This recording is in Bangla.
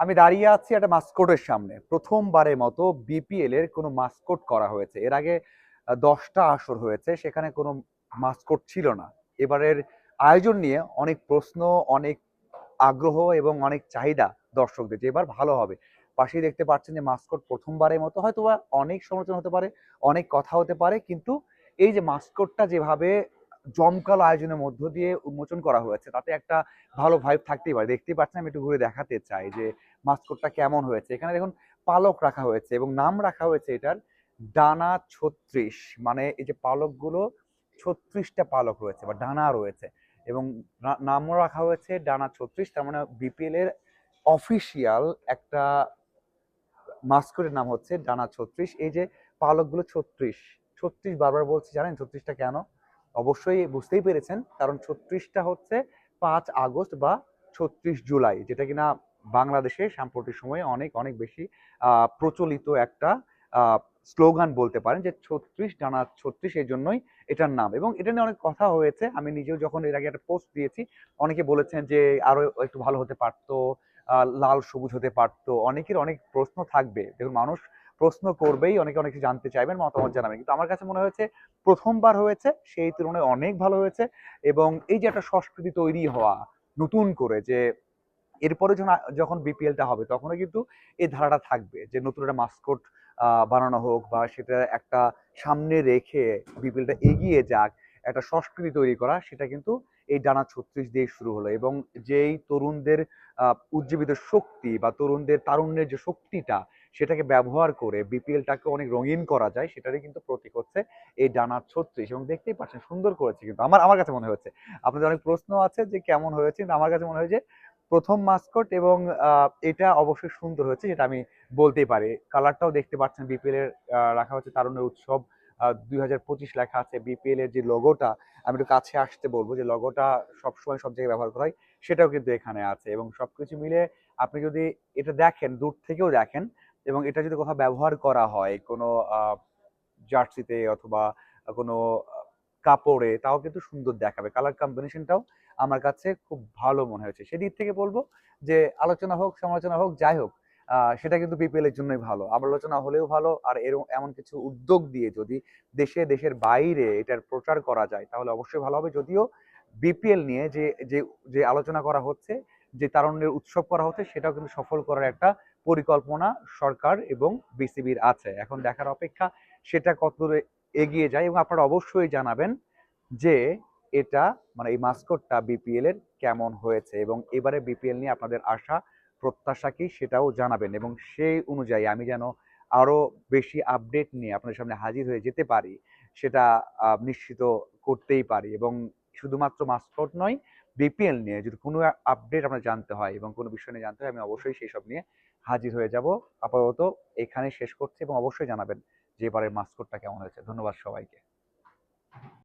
আমি দাঁড়িয়ে আছি একটা মাস্কটের সামনে। প্রথমবারের মতো বিপিএল এর কোনো মাস্কট করা হয়েছে। এর আগে দশটা আসর হয়েছে, সেখানে কোনো মাস্কট ছিল না। এবারের আয়োজন নিয়ে অনেক প্রশ্ন, অনেক আগ্রহ এবং অনেক চাহিদা দর্শকদের যে এবার ভালো হবে। পাশেই দেখতে পাচ্ছেন যে মাস্কট প্রথমবারের মতো হয়তো অনেক সমালোচনা হতে পারে, অনেক কথা হতে পারে, কিন্তু এই যে মাস্কটটা যেভাবে জমকালো আয়োজনের মধ্য দিয়ে উন্মোচন করা হয়েছে। তাতে একটা ভালো ভাইব থাকতেই পারে। দেখতেই পাচ্ছেন, আমি একটু ঘুরে দেখাতে চাই যে মাস্কটটা কেমন হয়েছে। এখানে দেখুন, পালক রাখা হয়েছে এবং নাম রাখা হয়েছে এটার ডানা ছত্রিশ। মানে এই যে পালকগুলো, ছত্রিশটা পালক রয়েছে বা ডানা রয়েছে এবং নামও রাখা হয়েছে ডানা ছত্রিশ। তার মানে বিপিএল এর অফিসিয়াল একটা মাস্কটের নাম হচ্ছে ডানা ছত্রিশ। এই যে পালকগুলো ছত্রিশ ছত্রিশ বারবার বলছি, জানেন ছত্রিশটা কেন? অবশ্যই বুঝতেই পেরেছেন, কারণ ছত্রিশটা হচ্ছে পাঁচ আগস্ট বা ছত্রিশ জুলাই, যেটা কিনা বাংলাদেশে সাম্প্রতিক সময়ে অনেক অনেক বেশি প্রচলিত একটা স্লোগান বলতে পারেন যে ছত্রিশ ডানা ছত্রিশ এই জন্যই এটার নাম। এবং এটা নিয়ে অনেক কথা হয়েছে, আমি নিজেও যখন এর আগে একটা পোস্ট দিয়েছি, অনেকে বলেছেন যে আরও একটু ভালো হতে পারতো লাল সবুজ হতে পারতো, অনেকের অনেক প্রশ্ন থাকবে। দেখুন, মানুষ প্রশ্ন করবেই, অনেকে অনেক কিছু জানতে চাইবেন, মতামত জানাবেন। কিন্তু আমার কাছে মনে হয়েছে, প্রথমবার হয়েছে, সেই তুলনায় অনেক ভালো হয়েছে এবং এই যে একটা সংস্কৃতি তৈরি হওয়া, নতুন করে যে এরপরে যখন যখন বিপিএলটা হবে, তখনও কিন্তু এই ধারাটা থাকবে যে নতুন একটা মাস্কট বানানো হোক বা সেটা একটা সামনে রেখে বিপিএলটা এগিয়ে যাক, একটা সংস্কৃতি তৈরি করা, সেটা কিন্তু এই ডানা ছত্রিশ দিয়ে শুরু হলো এবং যেই তরুণদের উজ্জীবিত শক্তি বা তরুণদের তারুণ্যের যে শক্তিটা সেটাকে ব্যবহার করে বিপিএলটাকে অনেক রঙিন করা যায়, সেটারই কিন্তু প্রতীক হচ্ছে এই ডানা ছত্রিশ এবং দেখতেই পাচ্ছেন সুন্দর করেছে কিন্তু আমার আমার কাছে মনে হচ্ছে আপনাদের অনেক প্রশ্ন আছে যে কেমন হয়েছে আমার কাছে মনে হয় যে প্রথম মাস্কট এবং এটা অবশ্যই সুন্দর হয়েছে যেটা আমি বলতেই পারি। কালারটাও দেখতে পাচ্ছেন বিপিএল এর রাখা হচ্ছে তারুণ্যের উৎসব দুই হাজার পঁচিশ লেখা আছে বিপিএল এর যে লোগোটা আমি একটু কাছে আসতে বলব যে লোগোটা সবসময় সব জায়গায় ব্যবহার করা হয়, সেটাও কিন্তু এখানে আছে এবং সবকিছু মিলে আপনি যদি এটা দেখেন, দূর থেকেও দেখেন এবং এটা যদি কোথাও ব্যবহার করা হয়, কোনো জার্সিতে অথবা কোনো কাপড়ে, তাও কিন্তু সুন্দর দেখাবে। কালার কম্বিনেশনটাও আমার কাছে খুব ভালো মনে হয়েছে। সেদিক থেকে বলব যে, আলোচনা হোক, সমালোচনা হোক, যাই হোক সেটা কিন্তু বিপিএল এর জন্যই ভালো। আলোচনা হলেও ভালো, আর এরকম এমন কিছু উদ্যোগ দিয়ে যদি দেশে, দেশের বাইরে এটার প্রচার করা যায়, তাহলে অবশ্যই ভালো হবে। যদিও বিপিএল নিয়ে যে যে আলোচনা করা হচ্ছে যে তারুণ্যের উৎসব করা হচ্ছে, সেটাও কিন্তু সফল করার একটা পরিকল্পনা সরকার এবং বিসিবির আছে। এখন দেখার অপেক্ষা সেটা কতদূর এগিয়ে যায় এবং আপনারা অবশ্যই জানাবেন যে এটা মানে এই মাস্কটটা বিপিএল এর কেমন হয়েছে এবং এবারে বিপিএল নিয়ে আপনাদের আশা, প্রত্যাশা কি সেটাও জানাবেন এবং সেই অনুযায়ী আমি যেন আরও বেশি আপডেট নিয়ে আপনাদের সামনে হাজির হয়ে যেতে পারি, সেটা নিশ্চিত করতেই পারি এবং শুধুমাত্র মাস্কট নয়, বিপিএল নিয়ে যদি কোনো আপডেট আপনার জানতে হয় এবং কোনো বিষয় নিয়ে জানতে হয়, আমি অবশ্যই সেই সব নিয়ে হাজির হয়ে যাব। আপাতত এখানে শেষ করছি এবং অবশ্যই জানাবেন যে এবারের মাস্কটটা কেমন হয়েছে। ধন্যবাদ সবাইকে।